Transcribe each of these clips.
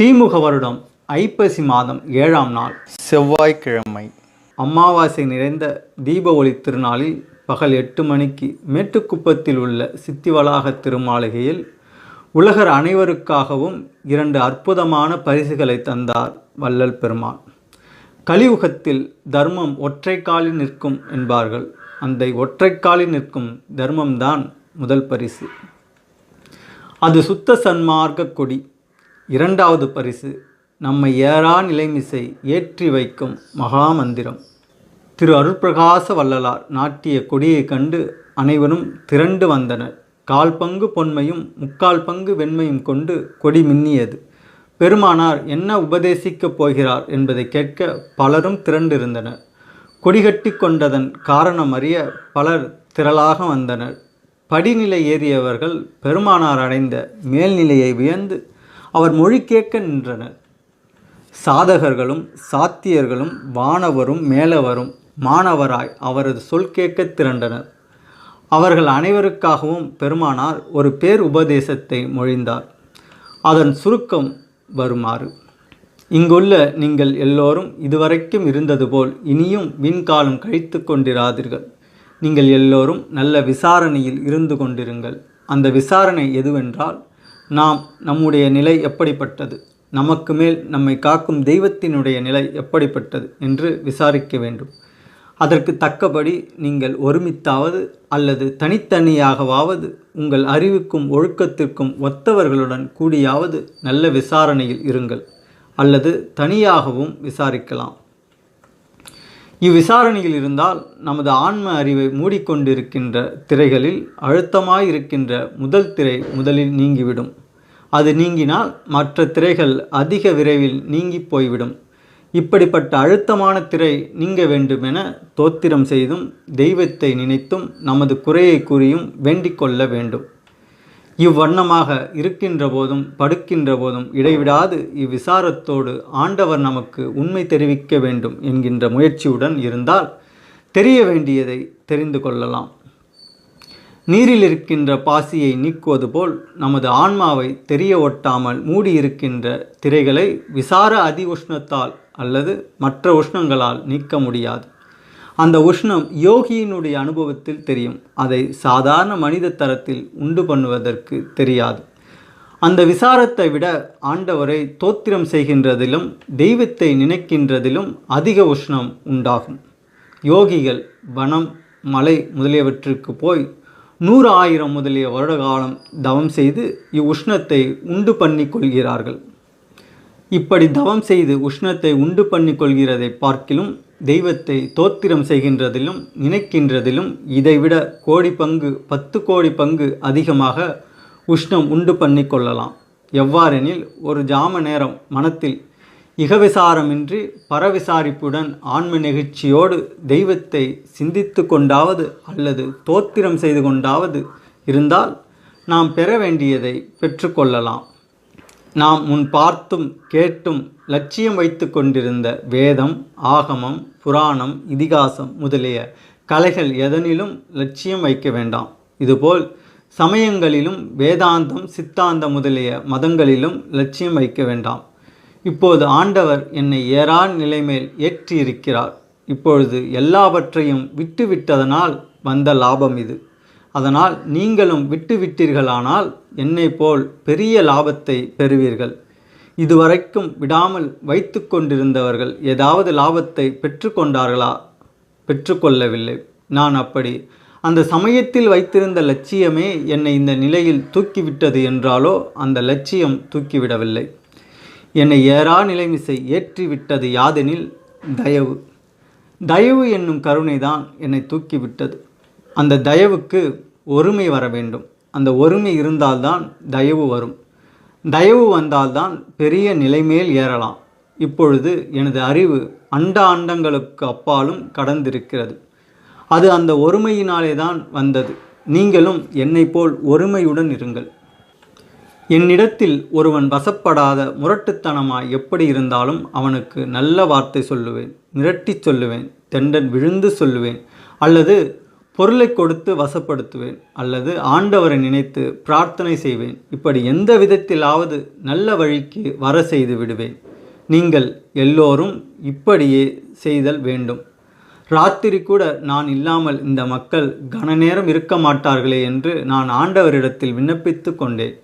ஸ்ரீமுக வருடம் ஐப்பசி மாதம் ஏழாம் நாள். செவ்வாய்க்கிழமை. அமாவாசை நிறைந்த தீப ஒளி திருநாளில் பகல் எட்டு மணிக்கு மேட்டுக்குப்பத்தில் உள்ள சித்திவளாக திருமாளிகையில் உலகர் அனைவருக்காகவும் இரண்டு அற்புதமான பரிசுகளை தந்தார் வள்ளல் பெருமான் கலியுகத்தில் தர்மம் ஒற்றை காலில் நிற்கும் என்பார்கள். அந்த ஒற்றை காலில் நிற்கும் தர்மம்தான் முதல் பரிசு. அது சுத்த சன்மார்க்க கொடி. இரண்டாவது பரிசு நம்மை ஏறா நிலைமிசை ஏற்றி வைக்கும் மகாமந்திரம். திரு அருட்பிரகாச வள்ளலார் நாட்டிய கொடியைக் கண்டு அனைவரும் திரண்டு வந்தனர். கால் பங்கு பொன்மையும் முக்கால் பங்கு வெண்மையும் கொண்டு கொடி மின்னியது. பெருமானார் என்ன உபதேசிக்கப் போகிறார் என்பதை கேட்க பலரும் திரண்டிருந்தனர். கொடிகட்டி கொண்டதன் காரணம் அறிய பலர் திரளாக வந்தனர். படிநிலை ஏறியவர்கள் பெருமானார் அடைந்த மேல்நிலையை வியந்து அவர் மொழி கேட்க நின்றனர். சாதகர்களும் சாத்தியர்களும் வானவரும் மேலவரும் மாணவராய் அவரது சொல் கேட்க திரண்டனர். அவர்கள் அனைவருக்காகவும் பெருமானார் ஒரு பேர் உபதேசத்தை மொழிந்தார். அதன் சுருக்கம் வருமாறு. இங்குள்ள நீங்கள் எல்லோரும் இதுவரைக்கும் இருந்தது போல் இனியும் விண்காலம் கழித்து கொண்டிராதீர்கள். நீங்கள் எல்லோரும் நல்ல விசாரணையில் இருந்து கொண்டிருங்கள். அந்த விசாரணை எதுவென்றால் நாம் நம்முடைய நிலை எப்படிப்பட்டது? நமக்கு மேல் நம்மை காக்கும் தெய்வத்தினுடைய நிலை எப்படிப்பட்டது? என்று விசாரிக்க வேண்டும். அதற்கு தக்கபடி நீங்கள் ஒருமித்தாவது அல்லது தனித்தனியாகவாவது உங்கள் அறிவுக்கும் ஒழுக்கத்திற்கும் ஒத்தவர்களுடன் கூடியாவது நல்ல விசாரணையில் இருங்கள். அல்லது தனியாகவும் விசாரிக்கலாம். இவ்விசாரணையில் இருந்தால் நமது ஆன்ம அறிவை மூடிக்கொண்டிருக்கின்ற திரைகளில் அழுத்தமாயிருக்கின்ற முதல் திரை முதலில் நீங்கிவிடும். அது நீங்கினால் மற்ற திரைகள் அதிக விரைவில் நீங்கி போய்விடும். இப்படிப்பட்ட அழுத்தமான திரை நீங்க வேண்டுமென தோத்திரம் செய்தும் தெய்வத்தை நினைத்தும் நமது குறையை கூறியும் வேண்டிக் கொள்ள வேண்டும். இவ்வண்ணமாக இருக்கின்ற போதும் படுக்கின்ற போதும் இடைவிடாது இவ்விசாரத்தோடு ஆண்டவர் நமக்கு உண்மை தெரிவிக்க வேண்டும் என்கின்ற முயற்சியுடன் இருந்தால் தெரிய வேண்டியதை தெரிந்து கொள்ளலாம். நீரில் இருக்கின்ற பாசியை நீக்குவது போல் நமது ஆன்மாவை தெரிய ஒட்டாமல் மூடியிருக்கின்ற திரைகளை விசார அதி உஷ்ணத்தால் அல்லது மற்ற உஷ்ணங்களால் நீக்க முடியாது. அந்த உஷ்ணம் யோகியினுடைய அனுபவத்தில் தெரியும். அதை சாதாரண மனித தரத்தில் உண்டு பண்ணுவதற்கு தெரியாது. அந்த விசாரத்தை விட ஆண்டவரை தோத்திரம் செய்கின்றதிலும் தெய்வத்தை நினைக்கின்றதிலும் அதிக உஷ்ணம் உண்டாகும். யோகிகள் வனம் மலை முதலியவற்றுக்கு போய் நூறு ஆயிரம் முதலிய வருட காலம் தவம் செய்து இவ்வுஷ்ணத்தை உண்டு பண்ணி கொள்கிறார்கள் இப்படி தவம் செய்து உஷ்ணத்தை உண்டு பண்ணி கொள்கிறதை பார்க்கிலும் தெய்வத்தை தோத்திரம் செய்கின்றதிலும் நினைக்கின்றதிலும் இதைவிட கோடி பங்கு பத்து கோடி பங்கு அதிகமாக உஷ்ணம் உண்டு பண்ணி கொள்ளலாம் எவ்வாறெனில் ஒரு ஜாம நேரம் மனத்தில் இகவிசாரமின்றி பரவிசாரிப்புடன் ஆன்ம நெகிழ்ச்சியோடு தெய்வத்தை சிந்தித்து கொண்டாவது அல்லது தோத்திரம் செய்து கொண்டாவது இருந்தால் நாம் பெற வேண்டியதை பெற்றுக்கொள்ளலாம் நாம் முன் பார்த்தும் கேட்டும் லட்சியம் வைத்து கொண்டிருந்த வேதம் ஆகமம் புராணம் இதிகாசம் முதலிய கலைகள் எதனிலும் லட்சியம் வைக்க வேண்டாம். இதுபோல் சமயங்களிலும் வேதாந்தம் சித்தாந்தம் முதலிய மதங்களிலும் லட்சியம் வைக்க வேண்டாம். இப்போது ஆண்டவர் என்னை ஏறா நிலைமேல் ஏற்றியிருக்கிறார். இப்பொழுது எல்லாவற்றையும் விட்டுவிட்டதனால் வந்த லாபம் இது. அதனால் நீங்களும் விட்டுவிட்டீர்களானால் என்னை போல் பெரிய லாபத்தை பெறுவீர்கள். இதுவரைக்கும் விடாமல் வைத்து கொண்டிருந்தவர்கள் ஏதாவது லாபத்தை பெற்றுக்கொண்டார்களா பெற்றுக்கொள்ளவில்லை. நான் அப்படி. அந்த சமயத்தில் வைத்திருந்த லட்சியமே என்னை இந்த நிலையில் தூக்கிவிட்டது என்றாலோ அந்த லட்சியம் தூக்கிவிடவில்லை. என்னை ஏறா நிலைமிசை ஏற்றிவிட்டது யாதெனில் தயவு. தயவு என்னும் கருணைதான் என்னை தூக்கிவிட்டது. அந்த தயவுக்கு ஒருமை வர வேண்டும். அந்த ஒருமை இருந்தால்தான் தயவு வரும். தயவு வந்தால்தான் பெரிய நிலைமேல் ஏறலாம். இப்பொழுது எனது அறிவு அண்ட அண்டங்களுக்கு அப்பாலும் கடந்திருக்கிறது. அது அந்த ஒருமையினாலே தான் வந்தது. நீங்களும் என்னை போல் ஒருமையுடன் இருங்கள். என்னிடத்தில் ஒருவன் வசப்படாத முரட்டுத்தனமாய் எப்படி இருந்தாலும் அவனுக்கு நல்ல வார்த்தை சொல்லுவேன் மிரட்டிச் சொல்லுவேன் தெண்டன் விழுந்து சொல்லுவேன் அல்லது பொருளை கொடுத்து வசப்படுத்துவேன் அல்லது ஆண்டவரை நினைத்து பிரார்த்தனை செய்வேன். இப்படி எந்த விதத்திலாவது நல்ல வழிக்கு வர செய்து விடுவேன். நீங்கள் எல்லோரும் இப்படியே செய்தல் வேண்டும். ராத்திரி கூட நான் இல்லாமல் இந்த மக்கள் கன நேரம் இருக்க மாட்டார்களே என்று நான் ஆண்டவரிடத்தில் விண்ணப்பித்து கொண்டேன்.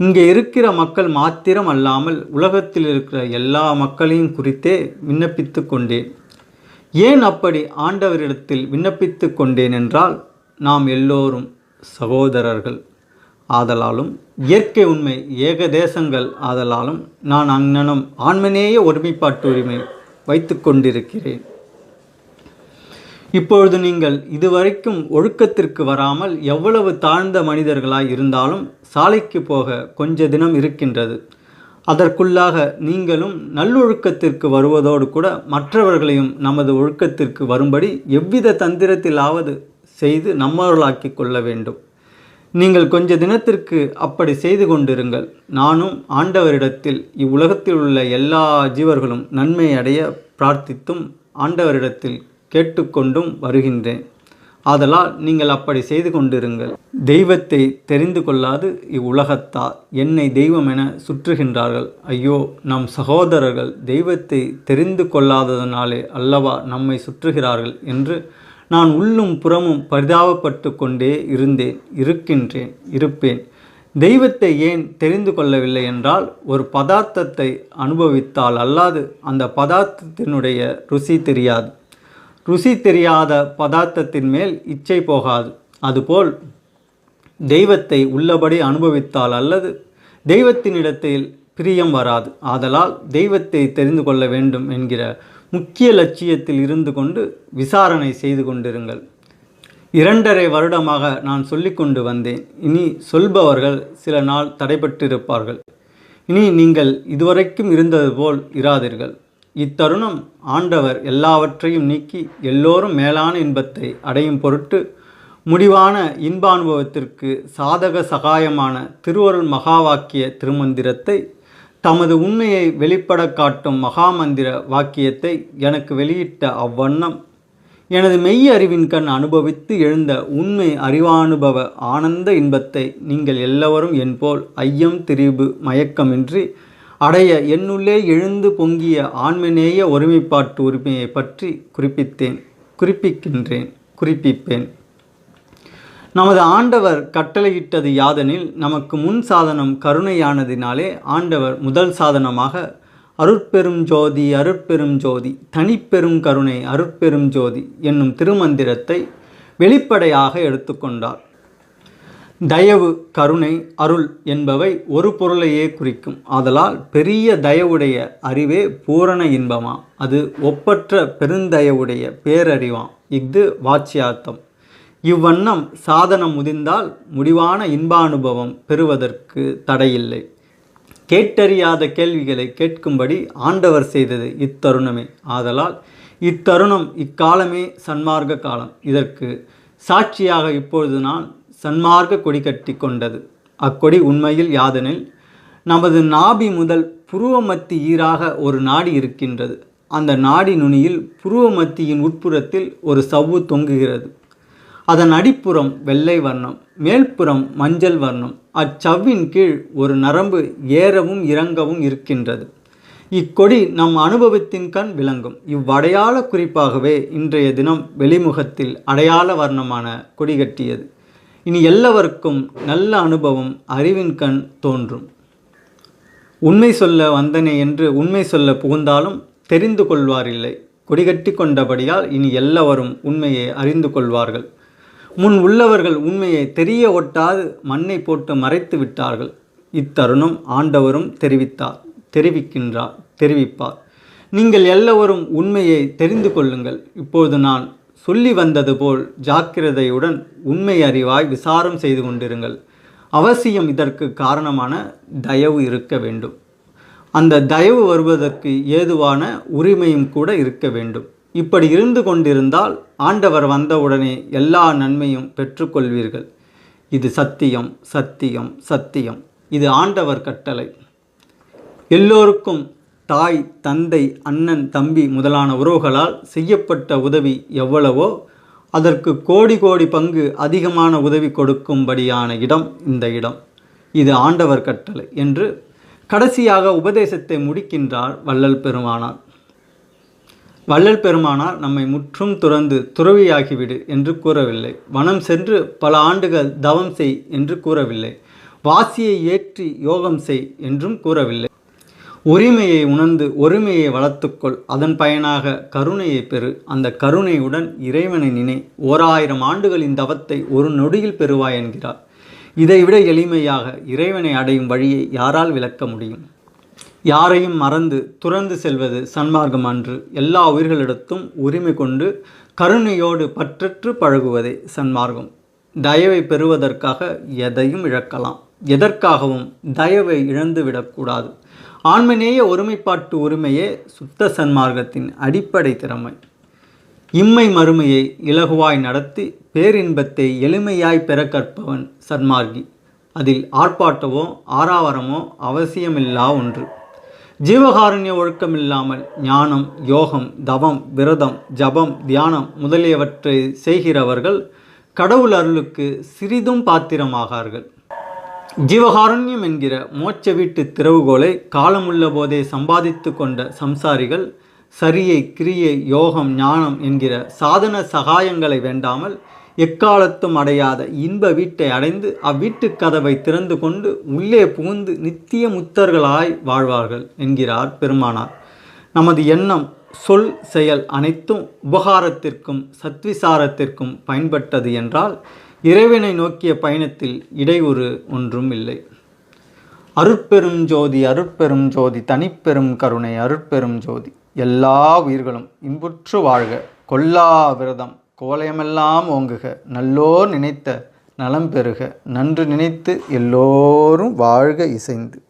இங்கே இருக்கிற மக்கள் மாத்திரம் அல்லாமல் உலகத்தில் இருக்கிற எல்லா மக்களையும் குறித்தே விண்ணப்பித்து கொண்டேன். ஏன் அப்படி ஆண்டவரிடத்தில் விண்ணப்பித்து கொண்டேன் என்றால் நாம் எல்லோரும் சகோதரர்கள் ஆதலாலும் இயற்கை உண்மை ஏகதேசங்கள் ஆதலாலும் நான் அங்னனும் ஆண்மனேய ஒருமைப்பாட்டு உரிமை வைத்து கொண்டிருக்கிறேன். இப்பொழுது நீங்கள் இதுவரைக்கும் ஒழுக்கத்திற்கு வராமல் எவ்வளவு தாழ்ந்த மனிதர்களாய் இருந்தாலும் சாலைக்கு போக கொஞ்ச தினம் இருக்கின்றது. அதற்குள்ளாக நீங்களும் நல்லொழுக்கத்திற்கு வருவதோடு கூட மற்றவர்களையும் நமது ஒழுக்கத்திற்கு வரும்படி எவ்வித தந்திரத்திலாவது செய்து நம்மவர்களாக்கி கொள்ள வேண்டும். நீங்கள் கொஞ்ச தினத்திற்கு அப்படி செய்து கொண்டிருங்கள். நானும் ஆண்டவரிடத்தில் இவ்வுலகத்தில் உள்ள எல்லா ஜீவர்களும் நன்மை அடைய பிரார்த்தித்தும் ஆண்டவரிடத்தில் கேட்டுக்கொண்டும் வருகின்றேன். ஆதலால் நீங்கள் அப்படி செய்து கொண்டிருங்கள். தெய்வத்தை தெரிந்து கொள்ளாது இவ்வுலகத்தார் என்னை தெய்வம் என சுற்றுகின்றார்கள். ஐயோ நம் சகோதரர்கள் தெய்வத்தை தெரிந்து கொள்ளாததனாலே அல்லவா நம்மை சுற்றுகிறார்கள் என்று நான் உள்ளும் புறமும் பரிதாபப்பட்டு கொண்டே இருந்தேன் இருக்கின்றேன் இருப்பேன். தெய்வத்தை ஏன் தெரிந்து கொள்ளவில்லை என்றால் ஒரு பதார்த்தத்தை அனுபவித்தால் அல்லாது அந்த பதார்த்தத்தினுடைய ருசி தெரியாது. ருசி தெரியாத பதார்த்தத்தின் மேல் இச்சை போகாது. அதுபோல் தெய்வத்தை உள்ளபடி அனுபவித்தால் அல்லது தெய்வத்தினிடத்தில் பிரியம் வராது. ஆதலால் தெய்வத்தை தெரிந்து கொள்ள வேண்டும் என்கிற முக்கிய லட்சியத்தில் இருந்து கொண்டு விசாரணை செய்து கொண்டிருங்கள். இரண்டரை வருடமாக நான் சொல்லிக்கொண்டு வந்தேன். இனி சொல்பவர்கள் சில நாள் தடைபட்டிருப்பார்கள். இனி நீங்கள் இதுவரைக்கும் இருந்தது போல் இராதீர்கள். இத்தருணம் ஆண்டவர் எல்லாவற்றையும் நீக்கி எல்லோரும் மேலான இன்பத்தை அடையும் பொருட்டு முடிவான இன்ப அனுபவத்திற்கு சாதக சகாயமான திருவருள் மகாவாக்கிய திருமந்திரத்தை தமது உண்மையை வெளிப்பட காட்டும் மகாமந்திர வாக்கியத்தை எனக்கு வெளியிட்ட அவ்வண்ணம். எனது மெய் அறிவின் கண் அனுபவித்து எழுந்த உண்மை அறிவானுபவ ஆனந்த இன்பத்தை நீங்கள் எல்லோரும் என்போல் ஐயம் திரிபு மயக்கமின்றி அடைய என்னுள்ளே எழுந்து பொங்கிய ஆண்மநேய ஒருமைப்பாட்டு உரிமையை பற்றி குறிப்பித்தேன் குறிப்பிக்கின்றேன் குறிப்பிப்பேன். நமது ஆண்டவர் கட்டளையிட்டது யாதெனில் நமக்கு முன் சாதனம் கருணையானதினாலே ஆண்டவர் முதல் சாதனமாக அருட்பெரும் ஜோதி அருட்பெரும் ஜோதி தனிப்பெரும் கருணை அருட்பெரும் ஜோதி என்னும் திருமந்திரத்தை வெளிப்படையாக எடுத்துக்கொண்டார். தயவு கருணை அருள் என்பவை ஒரு பொருளையே குறிக்கும். ஆதலால் பெரிய தயவுடைய அறிவே பூரண இன்பமாம் அது ஒப்பற்ற பெருந்தயவுடைய பேரறிவாம் இஃது வாச்சியார்த்தம். இவ்வண்ணம் சாதனம் முதிர்ந்தால் முடிவான இன்பானுபவம் பெறுவதற்கு தடையில்லை. கேட்டறியாத கேள்விகளை கேட்கும்படி ஆண்டவர் செய்தது இத்தருணமே. ஆதலால் இத்தருணம் இக்காலமே சன்மார்க்க காலம். இதற்கு சாட்சியாக இப்பொழுது நான் சன்மார்க்க கொடி கட்டி கொண்டது. அக்கொடி உண்மையில் யாதெனில் நமது நாபி முதல் புருவமத்தி ஈராக ஒரு நாடி இருக்கின்றது. அந்த நாடி நுனியில் புருவமத்தியின் உட்புறத்தில் ஒரு சவ்வு தொங்குகிறது. அதன் அடிப்புறம் வெள்ளை வர்ணம் மேல்புறம் மஞ்சள் வர்ணம். அச்சவ்வின் கீழ் ஒரு நரம்பு ஏறவும் இறங்கவும் இருக்கின்றது. இக்கொடி நம் அனுபவத்தின் கண் விளங்கும். இவ்வடையாள குறிப்பாகவே இன்றைய தினம் வெளிமுகத்தில் அடையாள வர்ணமான கொடி கட்டியது. இனி எல்லாவருக்கும் நல்ல அனுபவம் அறிவின் கண் தோன்றும். உண்மை சொல்ல வந்தனே என்று உண்மை சொல்ல புகுந்தாலும் தெரிந்து கொள்வாரில்லை. கொடிகட்டி கொண்டபடியால் இனி எல்லாவரும் உண்மையை அறிந்து கொள்வார்கள். முன் உள்ளவர்கள் உண்மையை தெரிய ஒட்டாது மண்ணை போட்டு மறைத்து விட்டார்கள். இத்தருணம் ஆண்டவரும் தெரிவித்தார் தெரிவிக்கின்றார் தெரிவிப்பார். நீங்கள் எல்லோரும் உண்மையை தெரிந்து கொள்ளுங்கள். இப்போது நான் சொல்லி வந்தது போல் ஜாக்கிரதையுடன் உண்மை அறிவாய் விசாரம் செய்து கொண்டிருங்கள். அவசியம் இதற்கு காரணமான தயவு இருக்க வேண்டும். அந்த தயவு வருவதற்கு ஏதுவான உரிமையும் கூட இருக்க வேண்டும். இப்படி இருந்து கொண்டிருந்தால் ஆண்டவர் வந்தவுடனே எல்லா நன்மையும் பெற்றுக்கொள்வீர்கள். இது சத்தியம் சத்தியம் சத்தியம். இது ஆண்டவர் கட்டளை. எல்லோருக்கும் தாய் தந்தை அண்ணன் தம்பி முதலான உறவுகளால் செய்யப்பட்ட உதவி எவ்வளவோ அதற்கு கோடி கோடி பங்கு அதிகமான உதவி கொடுக்கும்படியான இடம் இந்த இடம். இது ஆண்டவர் கட்டளை என்று கடைசியாக உபதேசத்தை முடிக்கின்றார் வள்ளல் பெருமானார். வள்ளல் பெருமானார் நம்மை முற்றும் துறந்து துறவியாகிவிடு என்று கூறவில்லை. வனம் சென்று பல ஆண்டுகள் தவம் செய் என்று கூறவில்லை. வாசியை ஏற்றி யோகம் செய் என்றும் கூறவில்லை. உரிமையை உணர்ந்து ஒருமையை வளர்த்துக்கொள். அதன் பயனாக கருணையை பெறு. அந்த கருணையுடன் இறைவனை நினை. ஓர் ஆயிரம் ஆண்டுகளின் தவத்தை ஒரு நொடியில் பெறுவாய் என்கிறார். இதைவிட எளிமையாக இறைவனை அடையும் வழியை யாரால் விளக்க முடியும்? யாரையும் மறந்து துறந்து செல்வது சன்மார்க்கம் அன்று. எல்லா உயிர்களிடத்தும் உரிமை கொண்டு கருணையோடு பற்றற்று பழகுவதே சன்மார்க்கம். தயவை பெறுவதற்காக எதையும் இழக்கலாம். எதற்காகவும் தயவை இழந்து விடக்கூடாது ஆண்மநேய ஒருமைப்பாட்டு உரிமையே சுத்த சன்மார்க்கத்தின் அடிப்படை திறமை. இம்மை மறுமையை இலகுவாய் நடத்தி பேரின்பத்தை எளிமையாய் பெற கற்பவன் சன்மார்க்கி. அதில் ஆர்ப்பாட்டமோ ஆறாவரமோ அவசியமில்லா ஒன்று. ஜீவகாருண்ய ஒழுக்கமில்லாமல் ஞானம் யோகம் தவம் விரதம் ஜபம் தியானம் முதலியவற்றை செய்கிறவர்கள் கடவுள் அருளுக்கு சிறிதும் பாத்திரமாகார்கள். ஜீவகாருண்யம் என்கிற மோட்ச வீட்டு திறவுகோலை காலமுள்ள போதே சம்பாதித்து கொண்ட சம்சாரிகள் சரியை கிரியை யோகம் ஞானம் என்கிற சாதன சகாயங்களை வேண்டாமல் எக்காலத்தும் அடையாத இன்ப வீட்டை அடைந்து அவ்வீட்டுக் கதவை திறந்து கொண்டு உள்ளே புகுந்து நித்திய முத்தர்களாய் வாழ்வார்கள் என்கிறார் பெருமானார். நமது எண்ணம் சொல் செயல் அனைத்தும் உபகாரத்திற்கும் சத்விசாரத்திற்கும் பயன்பட்டது என்றால் இறைவனை நோக்கிய பயணத்தில் இடையூறு ஒன்றும் இல்லை. அருட்பெரும் ஜோதி அருட்பெரும் ஜோதி தனிப்பெரும் கருணை அருட்பெரும் ஜோதி. எல்லா உயிர்களும் இன்புற்று வாழ்க. கொல்லா விரதம் கோலயமெல்லாம் ஓங்குக. நல்லோர் நினைத்த நலம் பெறுக. நன்று நினைத்து எல்லோரும் வாழ்க இசைந்து.